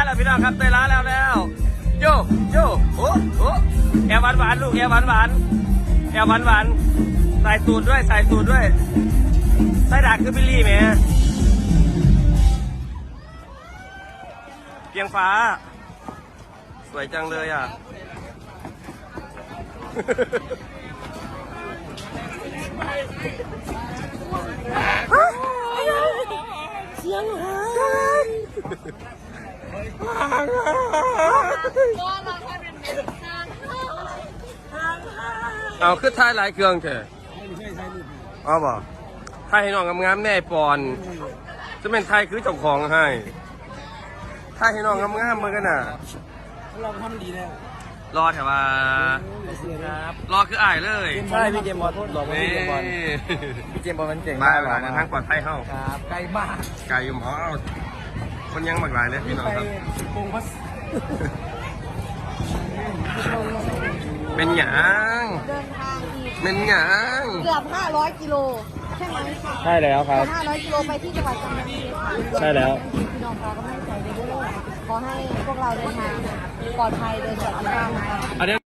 านแล้วพี่น้องครับเตยร้านแล้วแล้วโยโยโอ้โอ้แอวหวานหวานลูกแอวหวานหวานแอวหวานหวานใส่ตูดด้วยใส่ตูดด้วยใส่ดักคือบิลลี่ไหมเพียงฟ้า สวยจังเลยอะาแค่เป็นเม็ดทางเอาคือท้ายหลายเครื่องเถอะเอาบ่ท้ายให้น้องงามๆแน่ปอน จะเป็นไทยคือเจ้าของให้ท้ายให้น้องงามๆเหมือนกันน่ะเราทำดีแล้ว รอแต่ว่าครับรอคืออายเลยใช่พี่เจมส์บอลบอกว่านี่พี่เจมส์บอลพี่เจมส์บอลมันเก่งมามากหลายทางปลอดภัยเข้าครับไกลมากไกลอยู่หมอเอา คนยังมากหลายเลยพี่น้องไปครับปงพัสเป็นหยางเดินทางอีกเป็นหยางเกือบ 500 กิโลใช่ไหมใช่แล้วครับเกือบ500 กิโลไปที่จังหวัดจันทบุรีค่ะใช่แล้ว พี่น้องเราก็ไม่ใจไปด้วยขอให้พวกเราเดินทางปลอดภัยโดยสวัสดิภาพนะคะ อันนี้